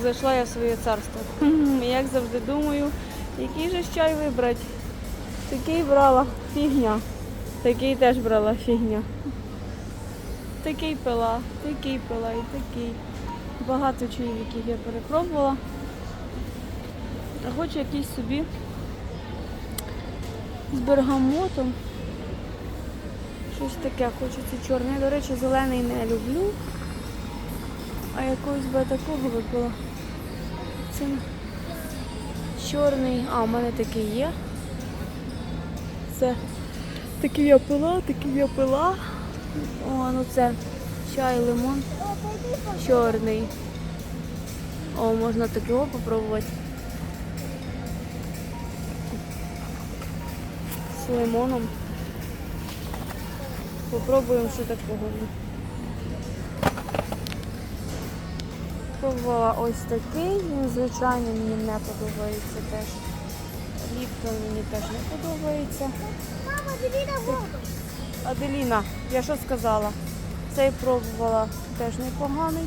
Зайшла я в своє царство. Як завжди думаю, який же чай вибрати. Такий брала фігня. Такий теж брала фігня. Такий пила, такий пила і такий. Багато яких я перепробувала. А хочу якийсь собі з бергамотом. Щось таке хочеться чорне. Я, до речі, зелений не люблю. А якогось би такого випила. Це чорний. А, у мене такий є. Це такий я пила, такий я пила. О, ну це чай, лимон. Чорний. О, можна такого попробувати. З лимоном. Попробуємо, що такого. Пробувала ось такий, він, звичайно, мені не подобається теж. Ліптон мені теж не подобається. Мама, диви на воду. Аделіна, я що сказала? Цей пробувала теж непоганий.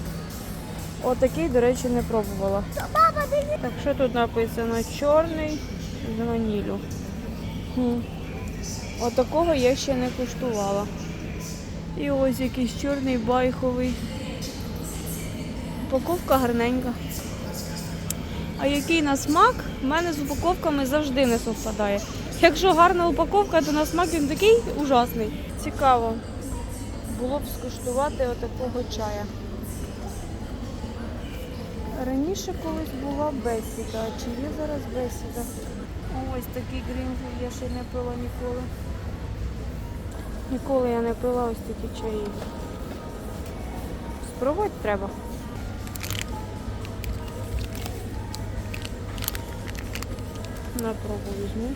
Отакий, до речі, не пробувала. Так що тут написано? Чорний з ванілю. Хм. Отакого я ще не куштувала. І ось якийсь чорний байховий. Упаковка гарненька. А який на смак, в мене з упаковками завжди не совпадає. Якщо гарна упаковка, то на смак він такий ужасний. Цікаво було б скуштувати отакого чая. Раніше колись була бесіда. А Чи є зараз бесіда? Ось такий грінфілд я ще не пила ніколи. Ніколи я не пила ось такі чаї. Спробувати треба. На пробу візьму.